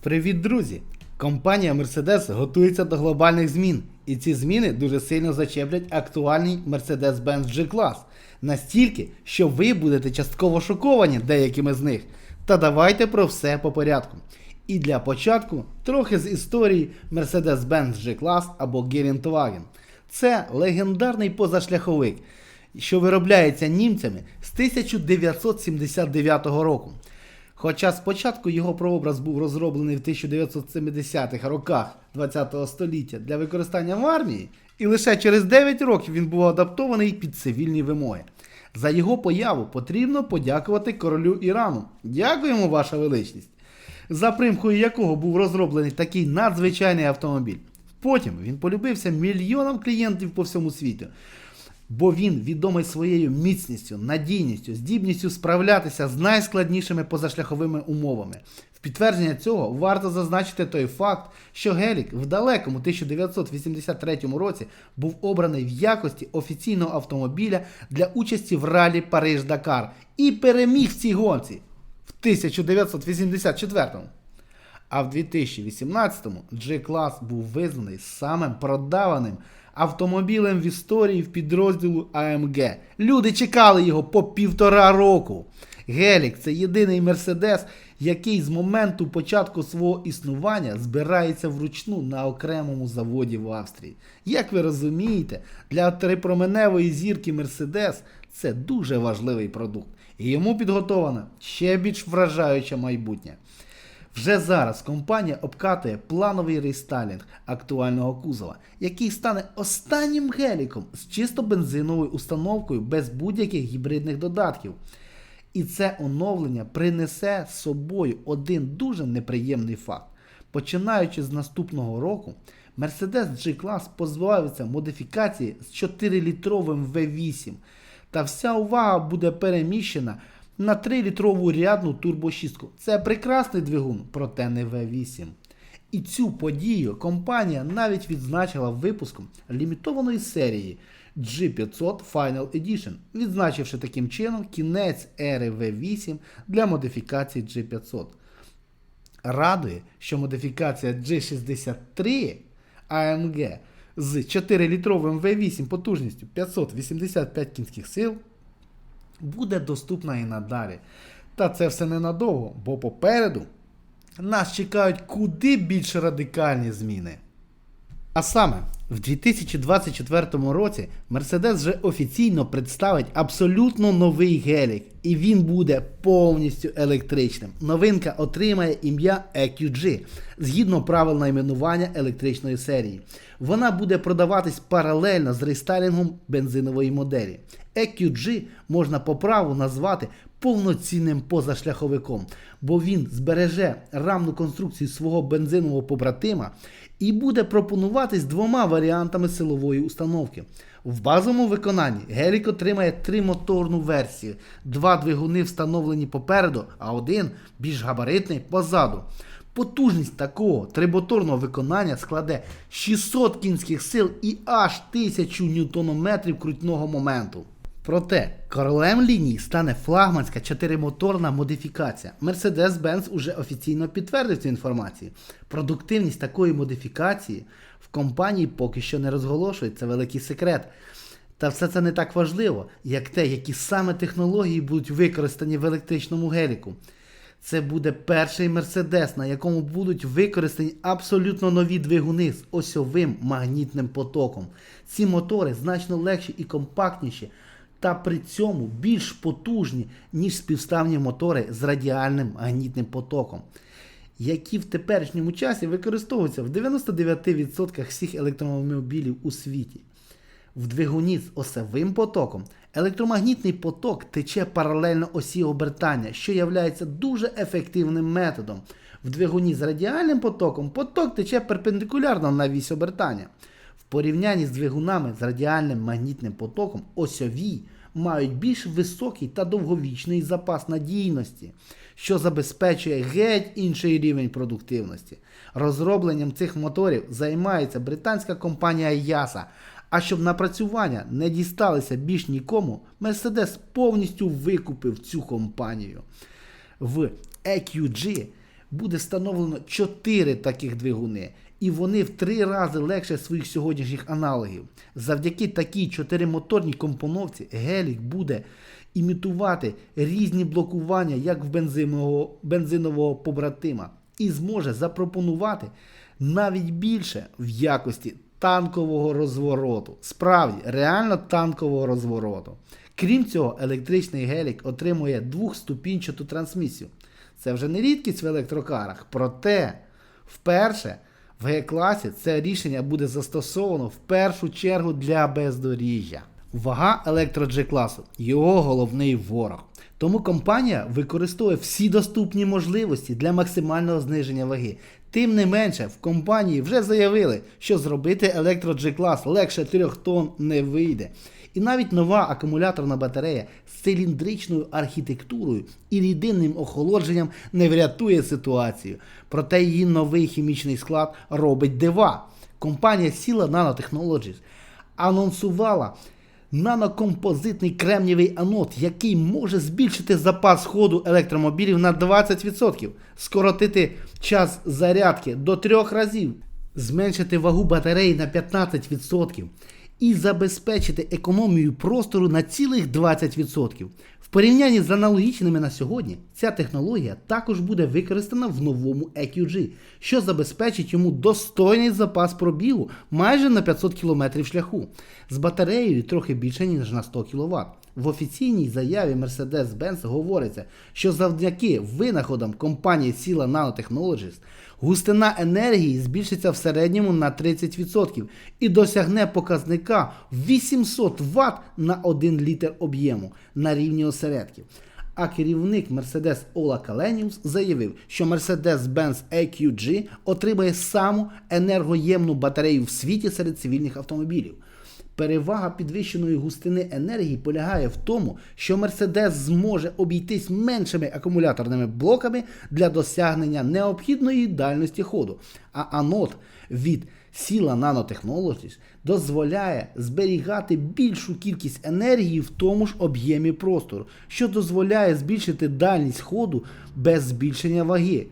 Привіт, друзі! Компанія Mercedes готується до глобальних змін, і ці зміни дуже сильно зачеплять актуальний Mercedes-Benz G-Class. Настільки, що ви будете частково шоковані деякими з них. Та давайте про все по порядку. І для початку трохи з історії Mercedes-Benz G-Class або Geländewagen. Це легендарний позашляховик, що виробляється німцями з 1979 року. Хоча спочатку його прообраз був розроблений в 1970-х роках ХХ століття для використання в армії, і лише через 9 років він був адаптований під цивільні вимоги. За його появу потрібно подякувати королю Ірану. Дякуємо, ваша величність! За примкою якого був розроблений такий надзвичайний автомобіль. Потім він полюбився мільйонам клієнтів по всьому світу бо він відомий своєю міцністю, надійністю, здібністю справлятися з найскладнішими позашляховими умовами. В підтвердження цього варто зазначити той факт, що Гелік в далекому 1983 році був обраний в якості офіційного автомобіля для участі в ралі Париж-Дакар і переміг в цій гонці в 1984 а в 2018-му G-Class був визнаний самим продаваним автомобілем в історії в підрозділу AMG. Люди чекали його по півтора року. Гелік це єдиний Мерседес, який з моменту початку свого існування збирається вручну на окремому заводі в Австрії. Як ви розумієте, для трипроменевої зірки Мерседес це дуже важливий продукт, і йому підготоване ще більш вражаюче майбутнє. Вже зараз компанія обкатує плановий рестайлінг актуального кузова, який стане останнім геліком з чисто бензиновою установкою без будь-яких гібридних додатків. І це оновлення принесе з собою один дуже неприємний факт. Починаючи з наступного року, Mercedes G-Class позбавиться модифікації з 4-літровим V8, та вся увага буде переміщена на 3-літрову рядну турбошістку. Це прекрасний двигун, проте не V8. І цю подію компанія навіть відзначила випуском лімітованої серії G500 Final Edition, відзначивши таким чином кінець ери V8 для модифікації G500. Радує, що модифікація G63 AMG з 4-літровим V8 потужністю 585 кінських сил буде доступна і надалі. Та це все ненадовго, бо попереду нас чекають куди більш радикальні зміни. А саме, в 2024 році Mercedes вже офіційно представить абсолютно новий гелік, і він буде повністю електричним. Новинка отримає ім'я EQG згідно правил найменування електричної серії. Вона буде продаватись паралельно з рестайлінгом бензинової моделі. EQG можна по праву назвати повноцінним позашляховиком, бо він збереже рамну конструкцію свого бензинового побратима і буде пропонуватись двома варіантами силової установки. В базовому виконанні Гелік отримає тримоторну версію, два двигуни встановлені попереду, а один більш габаритний позаду. Потужність такого тримоторного виконання складе 600 кінських сил і аж 1000 ньютонометрів крутного моменту. Проте королем лінії стане флагманська чотиримоторна модифікація. Mercedes-Benz уже офіційно підтвердив цю інформацію. Продуктивність такої модифікації в компанії поки що не розголошується, це великий секрет. Та все це не так важливо, як те, які саме технології будуть використані в електричному геліку. Це буде перший Мерседес, на якому будуть використані абсолютно нові двигуни з осьовим магнітним потоком. Ці мотори значно легші і компактніші, та при цьому більш потужні, ніж співставні мотори з радіальним магнітним потоком, які в теперішньому часі використовуються в 99% всіх електромобілів у світі. В двигуні з осевим потоком електромагнітний поток тече паралельно осі обертання, що є дуже ефективним методом. В двигуні з радіальним потоком поток тече перпендикулярно на вісь обертання. Порівнянні з двигунами з радіальним магнітним потоком осьові мають більш високий та довговічний запас надійності, що забезпечує геть інший рівень продуктивності. Розробленням цих моторів займається британська компанія Яса. А щоб напрацювання не дісталися більш нікому, Mercedes повністю викупив цю компанію. В EQG буде встановлено 4 таких двигуни, і вони в 3 рази легше своїх сьогоднішніх аналогів. Завдяки такій чотиримоторній компоновці гелік буде імітувати різні блокування, як в бензинового, бензинового побратима, і зможе запропонувати навіть більше в якості танкового розвороту. Справді, реально танкового розвороту. Крім цього, електричний гелік отримує двохступінчату трансмісію. Це вже не рідкість в електрокарах, проте вперше в Г-класі це рішення буде застосовано в першу чергу для бездоріжжя. Вага електро G-класу його головний ворог. Тому компанія використовує всі доступні можливості для максимального зниження ваги. Тим не менше, в компанії вже заявили, що зробити електро G-клас легше 3 тонн не вийде. І навіть нова акумуляторна батарея з циліндричною архітектурою і рідинним охолодженням не врятує ситуацію. Проте її новий хімічний склад робить дива. Компанія Sila Nanotechnologies анонсувала нанокомпозитний кремнієвий анод, який може збільшити запас ходу електромобілів на 20%, скоротити час зарядки до трьох разів, зменшити вагу батареї на 15% і забезпечити економію простору на цілих 20%. В порівнянні з аналогічними на сьогодні, ця технологія також буде використана в новому EQG, що забезпечить йому достойний запас пробігу майже на 500 км шляху з батареєю трохи більше ніж на 100 кВт. В офіційній заяві Mercedes-Benz говориться, що завдяки винаходам компанії Sila Nanotechnologies густина енергії збільшиться в середньому на 30% і досягне показника 800 Вт на 1 літр об'єму на рівні осередків. А керівник Mercedes Ола Каленіус заявив, що Mercedes-Benz EQG отримає саму енергоємну батарею в світі серед цивільних автомобілів. Перевага підвищеної густини енергії полягає в тому, що Mercedes зможе обійтись меншими акумуляторними блоками для досягнення необхідної дальності ходу. А анод від Sila Nanotechnologies дозволяє зберігати більшу кількість енергії в тому ж об'ємі простору, що дозволяє збільшити дальність ходу без збільшення ваги.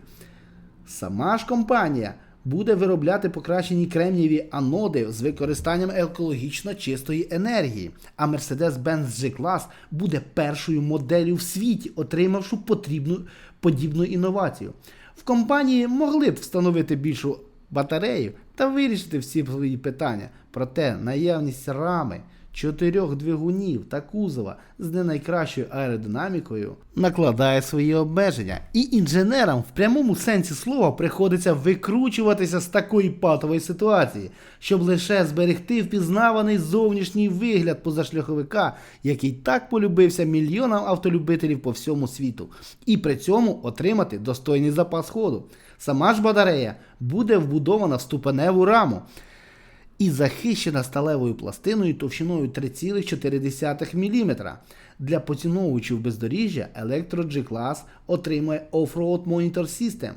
Сама ж компанія буде виробляти покращені кремнієві аноди з використанням екологічно чистої енергії. А Mercedes-Benz G-Class буде першою моделлю в світі, отримавши потрібну подібну інновацію. В компанії могли б встановити більшу батарею та вирішити всі свої питання. Проте наявність рами, чотирьох двигунів та кузова з не найкращою аеродинамікою накладає свої обмеження, і інженерам в прямому сенсі слова приходиться викручуватися з такої патової ситуації, щоб лише зберегти впізнаваний зовнішній вигляд позашляховика, який так полюбився мільйонам автолюбителів по всьому світу, і при цьому отримати достойний запас ходу. Сама ж батарея буде вбудована в ступеневу раму і захищена сталевою пластиною товщиною 3,4 мм. Для поціновувачів бездоріжжя Electro G-Class отримує Off-Road Monitor System,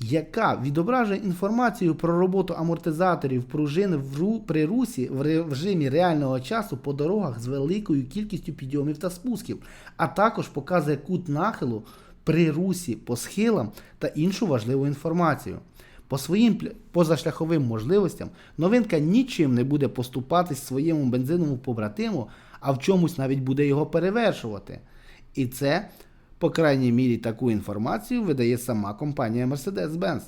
яка відображує інформацію про роботу амортизаторів пружин при русі в режимі реального часу по дорогах з великою кількістю підйомів та спусків, а також показує кут нахилу при русі по схилам та іншу важливу інформацію. По своїм позашляховим можливостям новинка нічим не буде поступатись своєму бензиновому побратиму, а в чомусь навіть буде його перевершувати. І це, по крайній мірі, таку інформацію видає сама компанія Mercedes-Benz.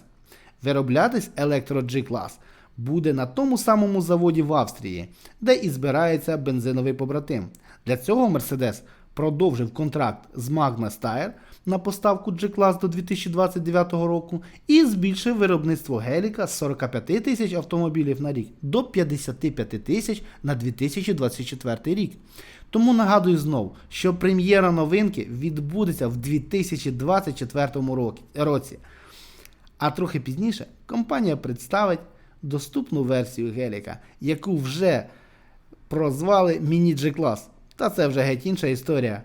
Вироблятись Electro G-Class буде на тому самому заводі в Австрії, де і збирається бензиновий побратим. Для цього Mercedes продовжив контракт з Magna Steyr на поставку G-Class до 2029 року і збільшив виробництво геліка з 45 тисяч автомобілів на рік до 55 тисяч на 2024 рік. Тому нагадую знов, що прем'єра новинки відбудеться в 2024 році-. А трохи пізніше компанія представить доступну версію геліка, яку вже прозвали Mini G-Class. Та це вже геть інша історія.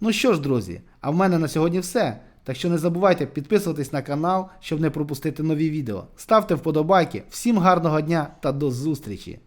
Ну що ж, друзі, а в мене на сьогодні все. Так що не забувайте підписуватись на канал, щоб не пропустити нові відео. Ставте вподобайки. Всім гарного дня та до зустрічі!